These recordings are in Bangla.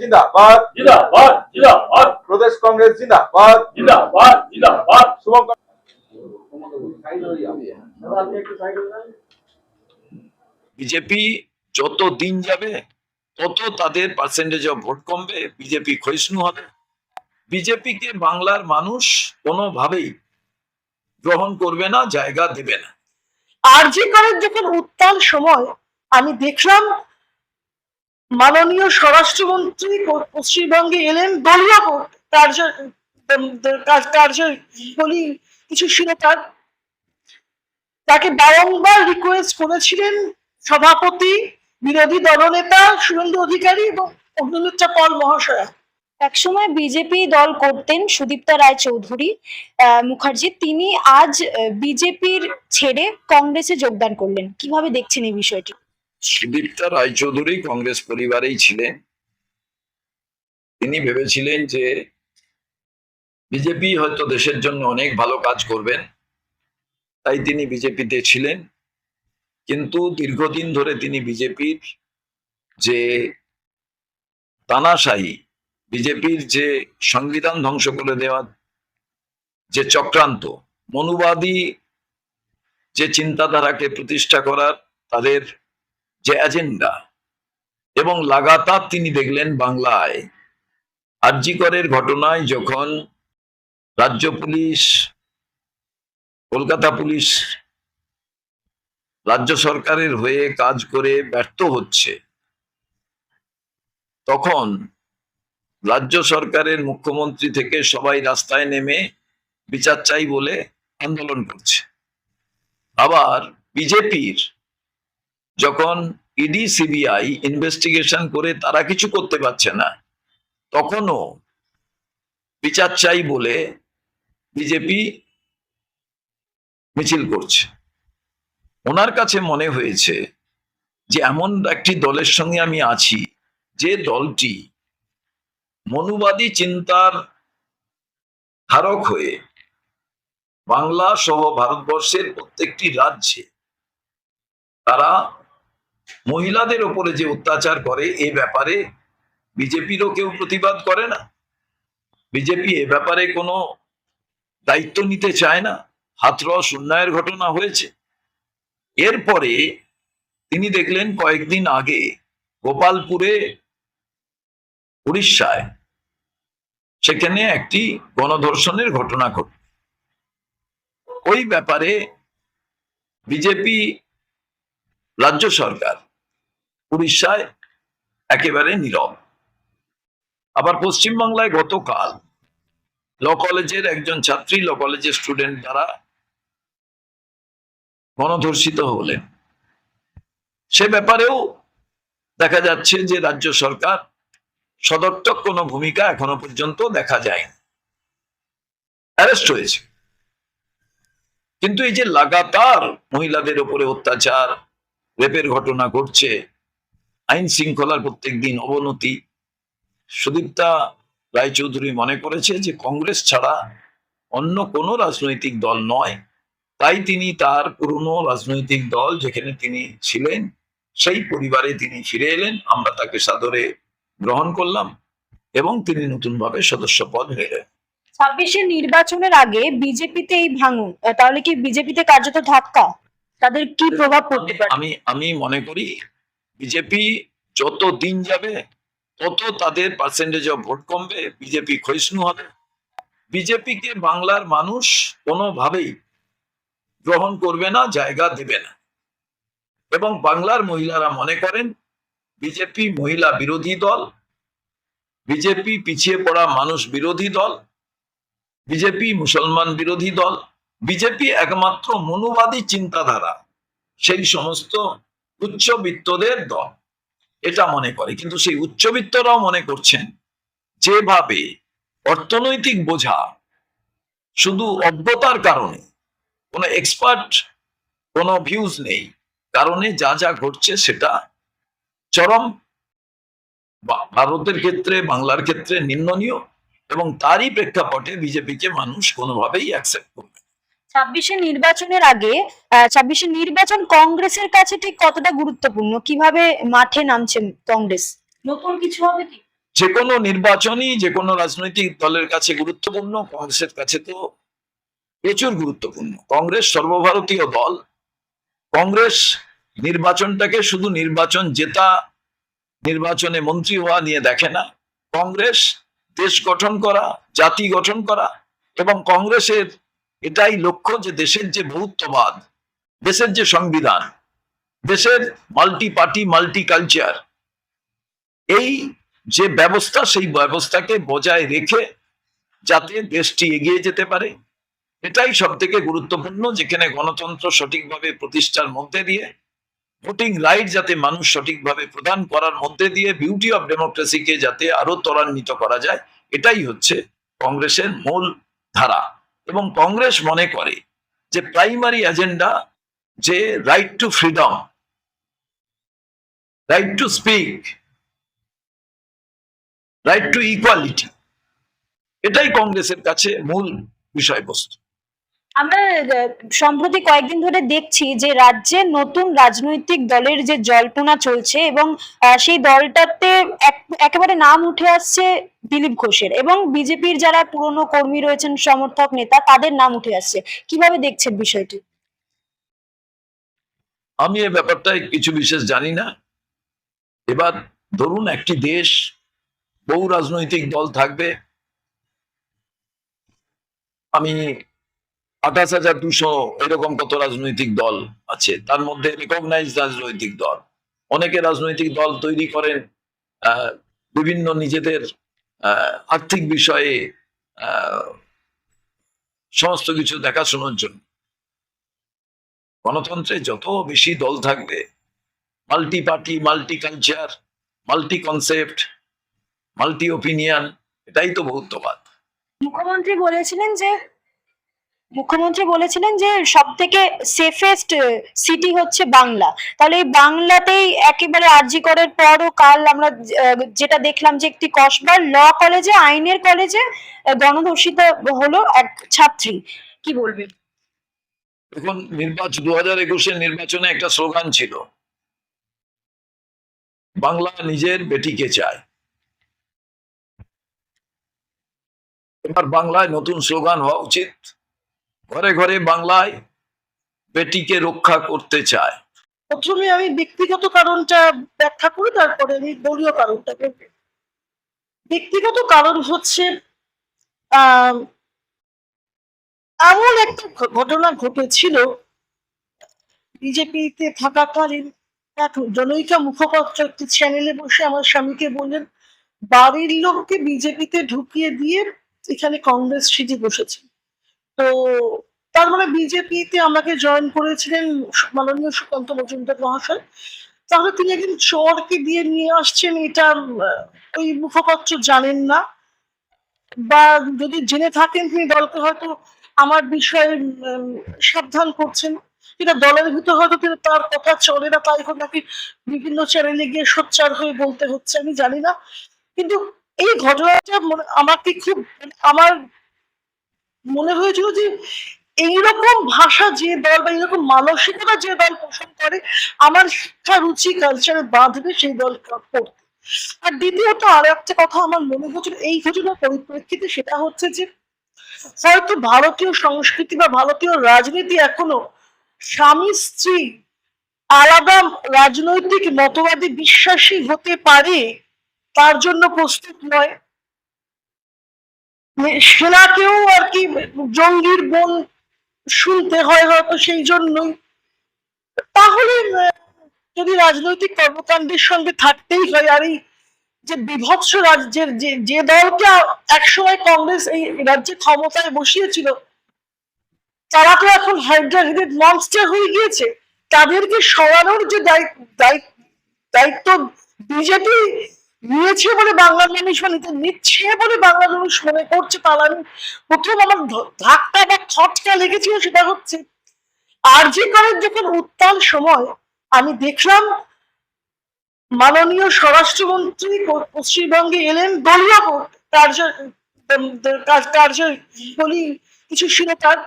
জিন্দাবাদ। জিন্দাবাদ জিন্দাবাদ। প্রদেশ কংগ্রেস জিন্দাবাদ। জিন্দাবাদ জিন্দাবাদ। শুভম বিজেপি যত দিন যাবে তত তাদের পার্সেন্টেজ অফ ভোট কমবে বিজেপি ক্ষয়িষ্ণু হবে। বিজেপিকে বাংলার মানুষ কোনোভাবেই গ্রহণ করবে না জায়গা দেবে না। আরজি করের যখন উত্তাল সময় আমি দেখলাম মাননীয় স্বরাষ্ট্রমন্ত্রী পশ্চিমবঙ্গে এলেন দলীয় কার্য কার- কিছু ছিল তার। তাকে বারংবার রিকোয়েস্ট করেছিলেন সভাপতি, বিরোধী দলনেতা শুভেন্দু অধিকারী এবং অগ্নিমিত্রা পল মহাশয়া। একসময় বিজেপি দল করতেন সুদীপ্তা রায় চৌধুরী মুখার্জি। তিনি আজ বিজেপির ছেড়ে কংগ্রেসে যোগদান করলেন। কীভাবে দেখছেন এই বিষয়টি? সুদীপ্তা রায়চৌধুরী কংগ্রেস পরিবারেই ছিলেন। তিনি ভেবেছিলেন যে বিজেপি হয়তো দেশের জন্য অনেক ভালো কাজ করবেন, তাই তিনি বিজেপিতে ছিলেন। কিন্তু দীর্ঘদিন ধরে তিনি বিজেপির যে তানাশাহী, বিজেপির যে সংবিধান ধ্বংস করে দেওয়া যে চক্রান্ত, মনুবাদী যে চিন্তাধারাকে প্রতিষ্ঠা করার তাদের যে এজেন্ডা এবং লাগাতার তিনি দেখলেন বাংলায়। আরজিকরের ঘটনায় যখন রাজ্য পুলিশ, কলকাতা পুলিশ রাজ্য সরকারের হয়ে কাজ করে ব্যর্থ হচ্ছে, তখন রাজ্য সরকারের মুখ্যমন্ত্রী থেকে সবাই রাস্তায় নেমে বিচার চাই বলে আন্দোলন করছে। আবার বিজেপির যখন ইডি সিবিআই ইনভেস্টিগেশন করে তারা কিছু করতে পারছে না, তখনও বিচার চাই বলে বিজেপি মিছিল করছে। ওনার কাছে মনে হয়েছে যে এমন একটি দলের সঙ্গে আমি আছি, যে দলটি মনুবাদী চিন্তার ধারক হয়ে বাংলা সহ ভারতবর্ষের প্রত্যেকটি রাজ্যে তারা মহিলাদের ওপরে যে অত্যাচার করে এ ব্যাপারে বিজেপিরও কেউ প্রতিবাদ করে না। বিজেপি এ ব্যাপারে কোনো দায়িত্ব নিতে চায় না। হাতরস উন্নয়ের ঘটনা হয়েছে। এরপরে তিনি দেখলেন কয়েকদিন আগে গোপালপুরে, উড়িষ্যায়, সেখানে একটি গণধর্ষণের ঘটনা ঘটে। ওই ব্যাপারে বিজেপি রাজ্য সরকার উড়িষ্যায় একেবারে নীরব। আবার পশ্চিমবাংলায় গতকাল ল কলেজের একজন ছাত্রী ল কলেজের স্টুডেন্ট দ্বারা গণধর্ষিত হলেন। সে ব্যাপারেও দেখা যাচ্ছে যে রাজ্য সরকার সদর্থক কোনো ভূমিকা এখনও পর্যন্ত দেখা যায়নি। অ্যারেস্ট হয়েছে। কিন্তু এই যে লাগাতার মহিলাদের উপরে অত্যাচার রেপের ঘটনা ঘটছে, আইন শৃঙ্খলার প্রত্যেক দিন অবনতি। সুদীপ্তা রায়চৌধুরী মনে করেছে যে কংগ্রেস ছাড়া অন্য কোনো রাজনৈতিক দল নয়। তাই তিনি তার পুরনো রাজনৈতিক দল যেখানে তিনি ছিলেন, সেই পরিবারে তিনি ফিরে এলেন। আমরা তাকে সাদরে গ্রহণ করলাম এবং তিনি নতুনভাবে সদস্য পদ নিলেন। ছাব্বিশের নির্বাচনের আগে বিজেপিতে এই ভাঙন, তাহলে কি বিজেপিতে কার্যত ধাক্কা? তাদের কি প্রভাব পড়তে পারে? আমি আমি মনে করি বিজেপি যত দিন যাবে তত তাদের পার্সেন্টেজ অফ ভোট কমবে বিজেপি ক্ষয়িষ্ণু হবে। বিজেপিকে বাংলার মানুষ কোনোভাবেই গ্রহণ করবে না জায়গা দেবে না। এবং বাংলার মহিলারা মনে করেন বিজেপি মহিলা বিরোধী দল বিজেপি পিছিয়ে পড়া মানুষ বিরোধী দল বিজেপি মুসলমান বিরোধী দল বিজেপি একমাত্র মনুবাদী চিন্তাধারা। সেই সমস্ত উচ্চবিত্তদের দল। এটা মনে করে। কিন্তু সেই উচ্চবিত্তরাও মনে করছেন, যেভাবে অর্থনৈতিক বোঝা শুধু অজ্ঞতার কারণে, কোনো এক্সপার্ট, কোনো ভিউজ নেই। কারণে যা যা ঘটছে সেটা চরম ভারতের ক্ষেত্রে, বাংলার ক্ষেত্রে নিন্দনীয় এবং তারই প্রেক্ষাপটে বিজেপিকে মানুষ কোনোভাবেই অ্যাকসেপ্ট করবে না। ছাব্বিশের নির্বাচনের আগে ছাব্বিশের নির্বাচন কংগ্রেসের কাছে ঠিক কতটা গুরুত্বপূর্ণ? কীভাবে মাঠে নামছে কংগ্রেস? নতুন কিছু হবে কি? যে কোনো নির্বাচনই যে কোনো রাজনৈতিক দলের কাছে গুরুত্বপূর্ণ কংগ্রেসের কাছে তো প্রচুর গুরুত্বপূর্ণ। কংগ্রেস সর্বভারতীয় দল। কংগ্রেস নির্বাচনটাকে শুধু নির্বাচন জেতা নির্বাচনে মন্ত্রী হওয়া নিয়ে দেখে না। কংগ্রেস দেশ গঠন করা জাতি গঠন করা এবং কংগ্রেসের এটাই লক্ষ্য যে দেশের যে বহুত্ববাদ দেশের যে সংবিধান, দেশের মাল্টি পার্টি মাল্টি কালচার এই যে ব্যবস্থা, সেই ব্যবস্থাকে বজায় রেখে যাতে দেশটি এগিয়ে যেতে পারে, এটাই সব থেকে গুরুত্বপূর্ণ, যেখানে গণতন্ত্র সঠিকভাবে প্রতিষ্ঠার মধ্যে দিয়ে ভোটিং রাইট যাতে মানুষ সঠিকভাবে প্রদান করার মধ্যে দিয়ে বিউটি অফ ডেমোক্রেসিকে যাতে আরও ত্বরান্বিত করা যায়, এটাই হচ্ছে কংগ্রেসের মূল ধারা। এবং কংগ্রেস মনে করে যে প্রাইমারি এজেন্ডা যে right to freedom right to speak right to equality এটাই কংগ্রেসের কাছে মূল বিষয়বস্তু। আমরা সম্প্রতি কয়েকদিন ধরে দেখছি যে রাজ্যে নতুন রাজনৈতিক দলের যে জল্পনা চলছে এবং সেই দলটাতে এক- একেবারে নাম উঠে আসছে দিলীপ ঘোষের এবং বিজেপির যারা পুরনো কর্মী রয়েছেন, সমর্থক নেতা, তাদের নাম উঠে আসছে। কীভাবে দেখছেন বিষয়টি? আমি এ ব্যাপারটায় কিছু বিশেষ জানি না। এবার ধরুন একটি দেশ বহু রাজনৈতিক দল থাকবে। আমি আঠাশ হাজার দুশো এরকম কত রাজনৈতিক দল আছে? তার মধ্যে রেকগনাইজ রাজনৈতিক দল। অনেকে রাজনৈতিক দল তৈরি করেন বিভিন্ন নিজেদের আর্থিক বিষয়ে সমস্ত কিছু দেখাশোনার জন্য। গণতন্ত্রে যত বেশি দল থাকবে multi party multi culture multi concept multi opinion এটাই তো বহুত্ববাদ। মুখ্যমন্ত্রী বলেছিলেন যে মুখ্যমন্ত্রী বলেছিলেন যে সব থেকে সেফেস্ট সিটি হচ্ছে বাংলা। তাহলে এই বাংলাতেই একেবারে আরজি করার পরও কাল আমরা যেটা দেখলাম যে একটি কসবার ল কলেজে, আইনের কলেজে গণধর্ষিত হলো এক ছাত্রী। কি বলবেন এখন নির্বাচন দু হাজার একুশের নির্বাচনে একটা স্লোগান ছিল। বাংলা নিজের বেটিকে চায়। এবার বাংলায় নতুন স্লোগান হওয়া উচিত। ঘরে ঘরে বাংলায় বেটিকে রক্ষা করতে চায়। প্রথমে আমি ব্যক্তিগত কারণটা ব্যাখ্যা করি তারপরে আমি দলীয় কারণটা বলব ব্যক্তিগত কারণ হচ্ছে এমন একটা ঘটনা ঘটেছিল, বিজেপিতে থাকাকালীন এক জনৈকা মুখপাত্র একটি চ্যানেলে বসে আমার স্বামীকে বললেন, বাড়ির লোককে বিজেপিতে ঢুকিয়ে দিয়ে এখানে কংগ্রেস সিটি বসেছে। তার মানে বিজেপিতে আমাকে জয়েন করেছিলেন মাননীয় সুকান্ত মজুমদার মহাশয়। তাহলে তিনি একদিন চোরকে দিয়ে নিয়ে আসছেন, এটা ওই মুখপাত্র জানেন না। বা যদি জেনে থাকেন তিনি দলকে, হয়তো আমার বিষয়ে সাবধান করছেন। এটা দলের ভিতর হয়তো তিনি তার কথা চলে না, তাই হোক নাকি বিভিন্ন চ্যানেলে গিয়ে সোচ্চার হয়ে বলতে হচ্ছে, আমি জানি না। কিন্তু এই ঘটনাটা আমাকে খুব আমার মনে হয়েছিল যে এইরকম ভাষা যে দল বা এইরকম মানসিকতা যে দল পোষণ করে, আমার শিক্ষা রুচি কালচারে বাঁধবে সেই দল করতে। আর দ্বিতীয়ত আর একটা কথা আমার মনে হচ্ছিল এই ঘটনার পরিপ্রেক্ষিতে সেটা হচ্ছে যে, হয়তো ভারতীয় সংস্কৃতি বা ভারতীয় রাজনীতি এখনও স্বামী, স্ত্রী, আলাদা রাজনৈতিক মতবাদে বিশ্বাসী হতে পারে, তার জন্য প্রস্তুত নয়। সেনাকেও আর কি জঙ্গির বোন শুনতে হয় হয়তো সেই জন্যই। তাহলে যদি রাজনৈতিক কর্মকাণ্ডের সঙ্গে থাকতেই হয় আর এই যে বিভৎস রাজ্যের যে যে দলকে একসময় কংগ্রেস এই রাজ্যে ক্ষমতায় বসিয়েছিল, তারা তো এখন হাইড্রাহিডেড মনস্টার হয়ে গিয়েছে। তাদেরকে সরানোর যে দায়িত্ব বিজেপি নিয়েছে বলে বাংলার মানুষ মানে নিচ্ছে বলে বাংলার মানুষ মনে করছে আমি প্রথম আমার ধাক্কা বা খটকা লেগেছিল সেটা হচ্ছে, আরজি করের যখন উত্তাল সময়, আমি দেখলাম মাননীয় স্বরাষ্ট্রমন্ত্রী পশ্চিমবঙ্গে এলেন, দলীয় কার্য কার্য- কার্য বলি কিছু ছিল তার,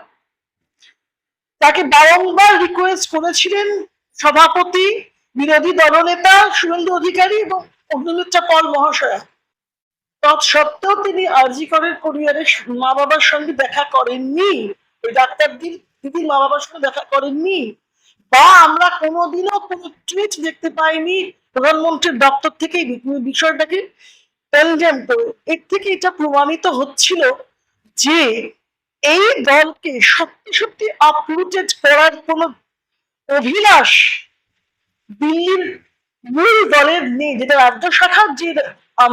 তাকে বারংবার রিকোয়েস্ট করেছিলেন সভাপতি, বিরোধী দলনেতা, সুরেন্দ্র অধিকারী এবং অগ্নিমিত্রা পল মহাশয়া। তৎসত্ত্বেও তিনি মা বাবার সঙ্গে দেখা করেননি। ওই ডাক্তার দিদির মা বাবার সঙ্গে দেখা করেননি। বা আমরা কোনোদিনও কোনো টুইট দেখতে পাইনি। প্রধানমন্ত্রীর দপ্তর থেকে বিষয়টাকে করে। এর থেকে এটা প্রমাণিত হচ্ছিল যে এই দলকে সত্যি সত্যি আপরুটেড করার কোনো অভিলাষ দিল্লির মূল দলের নেই যেটা রাজ্য শাখার যে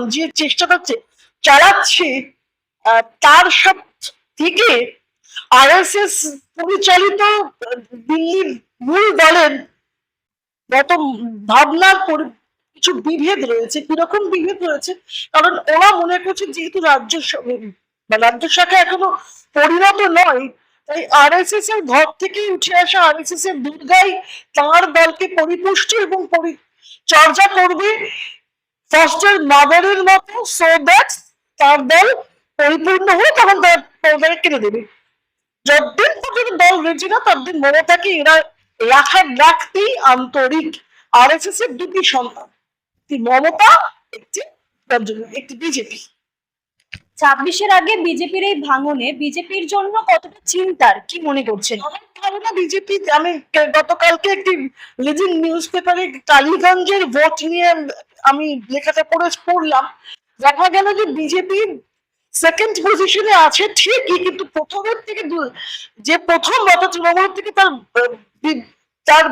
যে চেষ্টাটা চে- চালাচ্ছে তার সব থেকে আর এস এস পরিচালিত দিল্লির মূল দলের গত ভাবনার কিছু বিভেদ রয়েছে, কীরকম বিভেদ রয়েছে, কারণ ওরা মনে করছে যেহেতু রাজ্য স- রাজ্য শাখা এখনও পরিণত নয়, তাই আর এস এস এর ঘর থেকে উঠে আসা আর এস এস এর দুর্গাই তাঁর দলকে পরিপুষ্টি এবং পরিচর্যা করবি। ফার্স্টের মাদারের মতো সো দ্যাট তার দল পরিপূর্ণ হয়ে তখন তার পর্দাকে কেটে দেবে। যতদিন পর্যন্ত দল রয়েছে না, ততদিন মনে থাকে এরা রাখার রাখতেই আন্তরিক। আর এস এস এর দুটি সন্তান মমতা, একটি একটি বিজেপি। ছাব্বিশের আগে বিজেপির এই ভাঙনে বিজেপির জন্য কতটা চিন্তার, কি মনে করছেন? ধারণা বিজেপি, আমি গতকালকে একটি লিডিং নিউজ পেপারে টালিগঞ্জের ভোট নিয়ে আমি লেখাটা পড়ে পড়লাম। দেখা গেল যে বিজেপি সেকেন্ড পজিশনে আছে ঠিকই, কিন্তু প্রথমের থেকে যে প্রথম মত তৃণমূল থেকে তার তার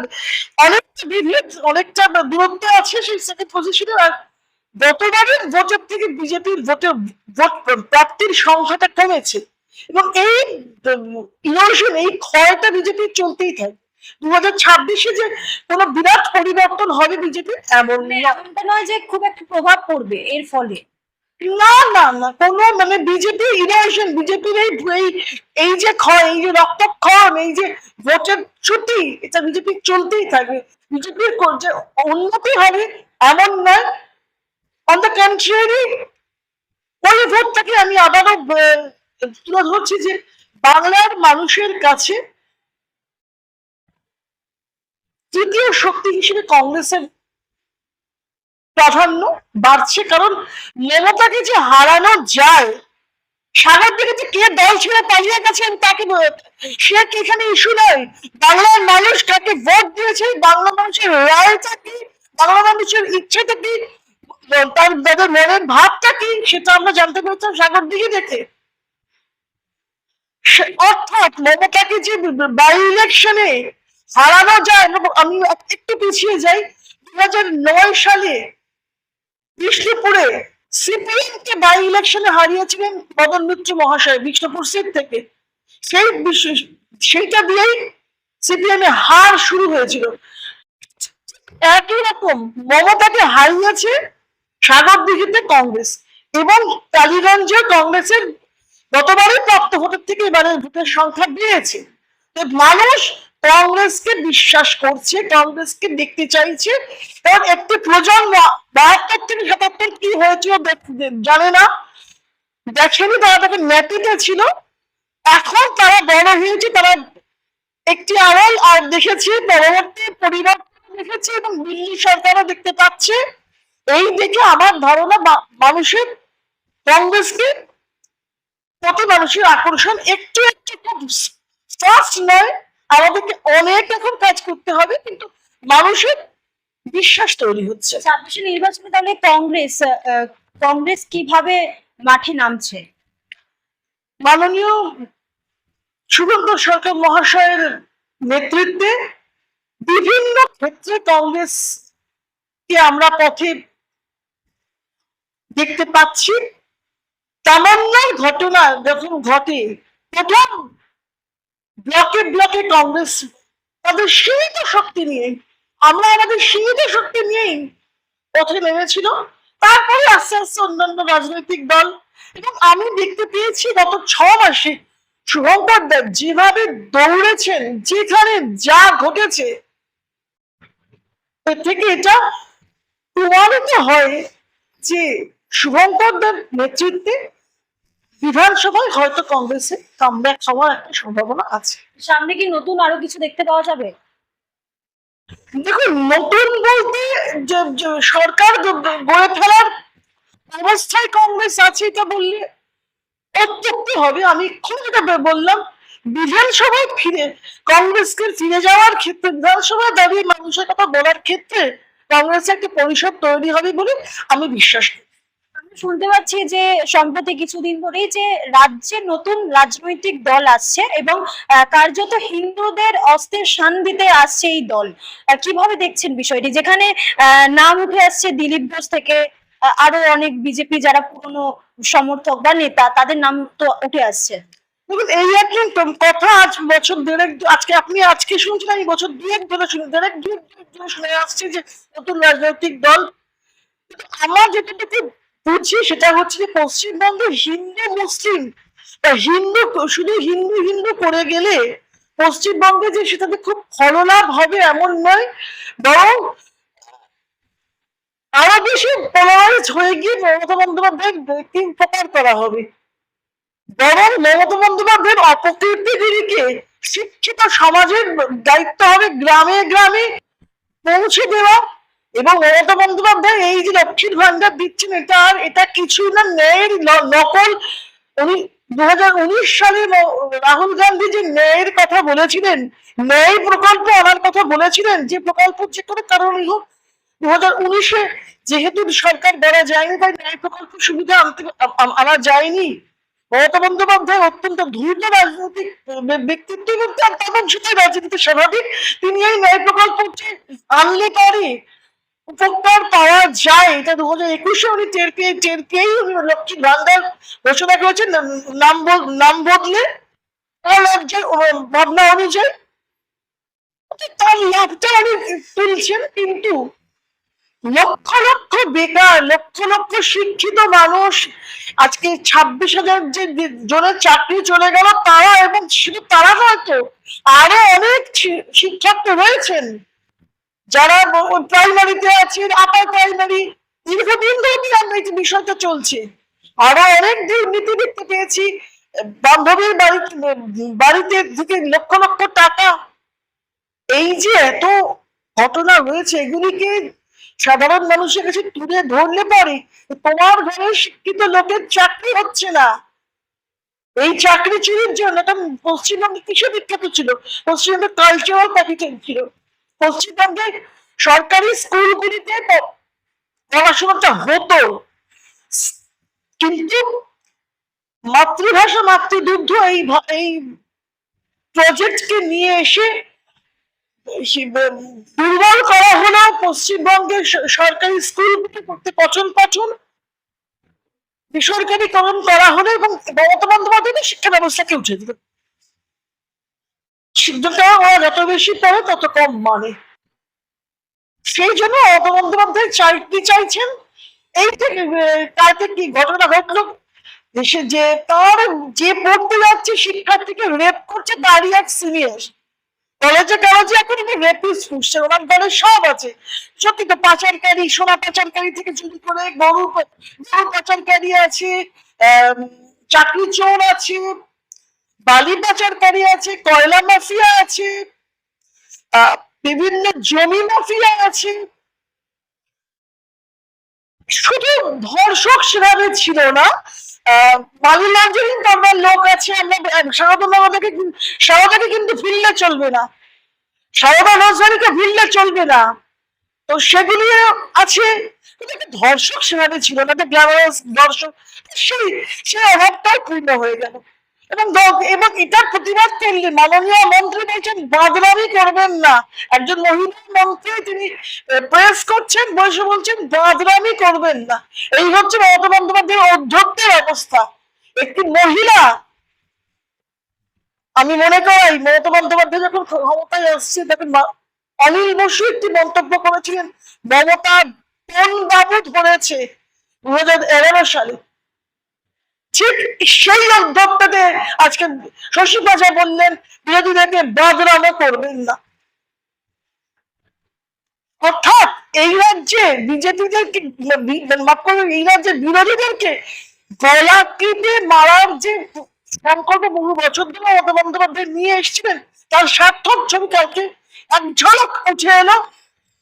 অনেকটা বিভেদ, অনেকটা দূরত্ব আছে সেই সেকেন্ড পজিশনে গতবারের ভোটের থেকে বিজেপির ভোটে ভোট প্রাপ্তির সংখ্যাটা কমেছে। এবং এই ইনোভেশন এই ক্ষয়টা বিজেপির চলতেই থাকে। দু হাজার ছাব্বিশে যে কোনো বিরাট পরিবর্তন হবে বিজেপির এমন মানে এমনটা নয় যে খুব একটা প্রভাব পড়বে এর ফলে। না না না কোনো মানে বিজেপি ইনোভেশন বিজেপির এই এই এই যে ক্ষয় এই যে রক্তক্ষরণ এই যে ভোটের ছুটি এটা বিজেপির চলতেই থাকবে। বিজেপির যে উন্নতি হবে এমন নয় অন দ্য কন্ট্রারি ওই ভোটটাকে আমি আবারও তুলে ধরছি যে বাংলার মানুষের কাছে তৃতীয় শক্তি হিসেবে কংগ্রেসের প্রাধান্য বাড়ছে। কারণ মমতাকে যে হারানো যায় সাগর দিকে যে কে দল ছেড়ে পালিয়ে গেছেন তাকে সে কি এখানে ইস্যু নয়? বাংলার মানুষ কাকে ভোট দিয়েছে? বাংলা মানুষের রায়টা কি? বাংলা মানুষের ইচ্ছেটা কি? তার মনের ভাবটা কি সেটা আমরা জানতে পেরেছিলাম সাগর দিকে দেখে। অর্থাৎ মমতাকে যে বাই ইলেকশনে হারানো যায় আমি একটু পিছিয়ে যাই দু নয় সালে বিষ্ণুপুরে সিপিএম কে বাই ইলেকশনে হারিয়েছিলেন মদন মিত্র মহাশয়, বিষ্ণুপুর সিট থেকে। সেই সেইটা দিয়েই সিপিএম এ হার শুরু হয়েছিল। একই রকম মমতাকে হারিয়েছে সাগর দিঘিতে কংগ্রেস এবং টালিগঞ্জে কংগ্রেসের গতবারের প্রাপ্ত ভোটের থেকে এবারে ভোটের সংখ্যা বেড়েছে। মানুষ কংগ্রেসকে বিশ্বাস করছে, কংগ্রেসকে দেখতে চাইছে এবং একটি প্রজন্ম, বাহাত্তর থেকে সাতাত্তর কি হয়েছিল জানে না। দেখেনি তারা তাকে ন্যাপিতে ছিল। এখন তারা বড় হয়েছে তারা একটি আড়াল আর দেখেছে, পরবর্তী পরিবর্তন দেখেছে এবং দিল্লি সরকারও দেখতে পাচ্ছে। এই দেখে আমার ধারণা মানুষের কংগ্রেসকে প্রতি মানুষের আকর্ষণ একটু একটু খুব ফাস্ট নয়। আমাদেরকে অনেক এখন কাজ করতে হবে কিন্তু মানুষের বিশ্বাস তৈরি হচ্ছে। ছাব্বিশে নির্বাচনে তাহলে কংগ্রেস কংগ্রেস কীভাবে মাঠে নামছে? মাননীয় সুরেন্দ্র সরকার মহাশয়ের নেতৃত্বে বিভিন্ন ক্ষেত্রে কংগ্রেস কে আমরা পথে দেখতে পাচ্ছি, তামান্নার ঘটনা যখন ঘটে, প্রথম ব্লকে ব্লকে কংগ্রেস তাদের সীমিত শক্তি নিয়ে, আমরা আমাদের সীমিত শক্তি নিয়েই পথে নেমেছিল। তারপরে আস্তে আস্তে অন্যান্য রাজনৈতিক দল, এবং আমি দেখতে পেয়েছি গত ছ মাসে শুভঙ্কর দেব যেভাবে দৌড়েছেন, যেখানে যা ঘটেছে, এর থেকে এটা প্রমাণিত হয় যে শুভঙ্কর দেব নেতৃত্বে বিধানসভায় হয়তো কংগ্রেসে কামব্যাক হওয়ার একটা সম্ভাবনা আছে। সামনে কি নতুন আরও কিছু দেখতে পাওয়া যাবে? দেখুন নতুন বলতে সরকার গড়ে ফেলার অবস্থায় কংগ্রেস আছে এটা বললে অত্যক্ত হবে। আমি এক্ষুনি যেটা বললাম বিধানসভায় ফিরে কংগ্রেসকে ফিরে যাওয়ার ক্ষেত্রে বিধানসভায় দাঁড়িয়ে মানুষের কথা বলার ক্ষেত্রে কংগ্রেসের একটা পরিষদ তৈরি হবে বলে আমি বিশ্বাস করি। শুনতে পাচ্ছি যে সম্প্রতি কিছুদিন ধরেই যে রাজ্যে নতুন রাজনৈতিক দল আসছে এবং কার্যত হিন্দুদের অস্ত্রের শান দিতে আসছে এই দল। কীভাবে দেখছেন বিষয়টি? যেখানে নাম উঠে আসছে দিলীপ ঘোষ থেকে আরও অনেক বিজেপি যারা পুরনো সমর্থক বা নেতা, তাদের নাম তো উঠে আসছে। এই একই তো- কথা আজ বছর দেড়েক আজকে আপনি আজকে শুনছেন আমি বছর দুয়েক ধরে শুনে দেড়েক দুয়েক ধরে শুনে আসছি যে নতুন রাজনৈতিক দল। আমার যেটুকু বুঝছি সেটা হচ্ছে পশ্চিমবঙ্গে হিন্দু মুসলিম। হিন্দু শুধু হিন্দু হিন্দু করে গেলে পশ্চিমবঙ্গে যে সেটাতে খুব ফললাভ হবে এমন নয়, বরং আরও বেশি পলারাইজ হয়ে গিয়ে মমতা বন্দ্যোপাধ্যায়ের ব্যক্তি উপকার করা হবে। বরং মমতা বন্দ্যোপাধ্যায়ের অপকীর্তিগিরিকে শিক্ষিত সমাজের দায়িত্ব হবে গ্রামে গ্রামে পৌঁছে দেওয়া এবং মমতা বন্দ্যোপাধ্যায় এই যে লক্ষ্মীর ভান্ডার দিচ্ছেন, এটা আর এটা কিছু না ন্যায়ের নকল। উনি দু হাজার উনিশ সালে রাহুল গান্ধী যে ন্যায়ের কথা বলেছিলেন, ন্যায় প্রকল্প আনার কথা বলেছিলেন, যে প্রকল্প যে কোনো কারণেই হোক দু হাজার উনিশে যেহেতু সরকার দেওয়া যায়নি, তাই ন্যায় প্রকল্প সুবিধা আনতে আনা যায়নি। মমতা বন্দ্যোপাধ্যায় অত্যন্ত ধূর্ত রাজনৈতিক ব্য- ব্যক্তিত্ব এবং তার তখন সেটাই রাজনীতিতে স্বাভাবিক। তিনি এই ন্যায় প্রকল্পটি আনলে পরে উপকার পাওয়া যায়। এটা দু হাজার একুশে উনি টের পেয়ে, টের পেয়েই লক্ষ্মী ভান্ডার করেছেন, নাম- নাম বদলে। ভাবনা অনুযায়ী তার লাভটা উনি তুলছেন, কিন্তু লক্ষ লক্ষ বেকার, লক্ষ লক্ষ শিক্ষিত মানুষ আজকে ছাব্বিশ হাজার যে- জনের চাকরি চলে গেল, তারা এবং শুধু তারা হয়তো আরও অনেক শিক্ষার্থী রয়েছেন। যারা প্রাইমারিতে আছেন আপার প্রাইমারি দীর্ঘদিন ধরে আমরা এই বিষয়টা চলছে। আরও অনেক দুর্নীতি দেখতে পেয়েছি। বান্ধবীর বাড়িতে বাড়িতে থেকে লক্ষ লক্ষ টাকা। এই যে এত ঘটনা রয়েছে, এগুলিকে সাধারণ মানুষের কাছে তুলে ধরলে পরে তোমার ঘরে শিক্ষিত লোকের চাকরি হচ্ছে না। এই চাকরি চুরির জন্য পশ্চিমবঙ্গে কিসে বিখ্যাত ছিল? পশ্চিমবঙ্গে কালচারাল ক্যাপিটাল ছিল। পশ্চিমবঙ্গে সরকারি স্কুলগুলিতে পড়াশোনাটা হতো। কিন্তু মাতৃভাষা, মাতৃদুগ্ধ এই এই প্রজেক্টকে নিয়ে এসে দুর্বল করা হলো পশ্চিমবঙ্গের সরকারি স্কুলগুলি করতে পছন্দ পছন্দ বেসরকারীকরণ করা হলো এবং মমতা বন্দ্যোপাধ্যায় শিক্ষা ব্যবস্থাকে উঠে দিল। যত বেশি পড়ে তত কম মানে। সেই জন্য বন্দ্যোপাধ্যায় চাইতে চাইছেন? এই থেকে তাতে কি ঘটনা ঘটলো? যে তার যে পড়তে যাচ্ছে শিক্ষার্থীকে রেপ করছে তারই এক সিনিয়র কলেজে কলেজে এখন রেপিস ফুসছে ওনার দলে সব আছে। সত্যি তো পাচারকারী সোনা পাচারকারী থেকে শুরু করে গরু গরু পাচারকারী আছে আম, চাকরি চোর আছে বালি পাচারকারী আছে, কয়লা মাফিয়া আছে বিভিন্ন জমি মাফিয়া আছে। শুধু ধর্ষক সেভাবে ছিল না মানি লন্ডারিং করবার লোক আছে, আমরা সারদাকে সারদাকে কিন্তু ফিরলে চলবে না। সারদা রোজগারিকে ফিরলে চলবে না। তো সেগুলি আছে, কিন্তু ধর্ষক সেভাবে ছিল না গ্ল্যামারাস ধর্ষক, সেই সেই অভাবটাই পূর্ণ হয়ে গেল। এবং এবং এটার প্রতিবাদ করলে মাননীয় মন্ত্রী বলছেন বাদরামি করবেন না। একজন মহিলা মন্ত্রী তিনি প্রেস করছেন বসে বলছেন বাদরামি করবেন না। এই হচ্ছে মমতা বন্দ্যোপাধ্যায়ের অধ্যক্ষের অবস্থা। একটি মহিলা, আমি মনে করি মমতা বন্দ্যোপাধ্যায় যখন ক্ষমতায় আসছে, তখন অনিল বসু একটি মন্তব্য করেছিলেন মমতা বাবু ধরেছে দু হাজার এগারো সালে। ঠিক সেই অধ্যক্ষতাতে আজকে শশী পাজা বললেন বিরোধীদেরকে বাদরামো করবেন না। অর্থাৎ এই রাজ্যে বিজেপিদেরকে, মাফ করবেন এই রাজ্যের বিরোধীদেরকে গলা কেটে মারার যে সংকল্প বহু বছর ধরে মমতা বন্দ্যোপাধ্যায় নিয়ে এসেছিলেন, তার সার্থক ছবি কালকে এক ঝলক উঠে এলো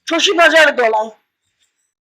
শশী বাজার গলায়।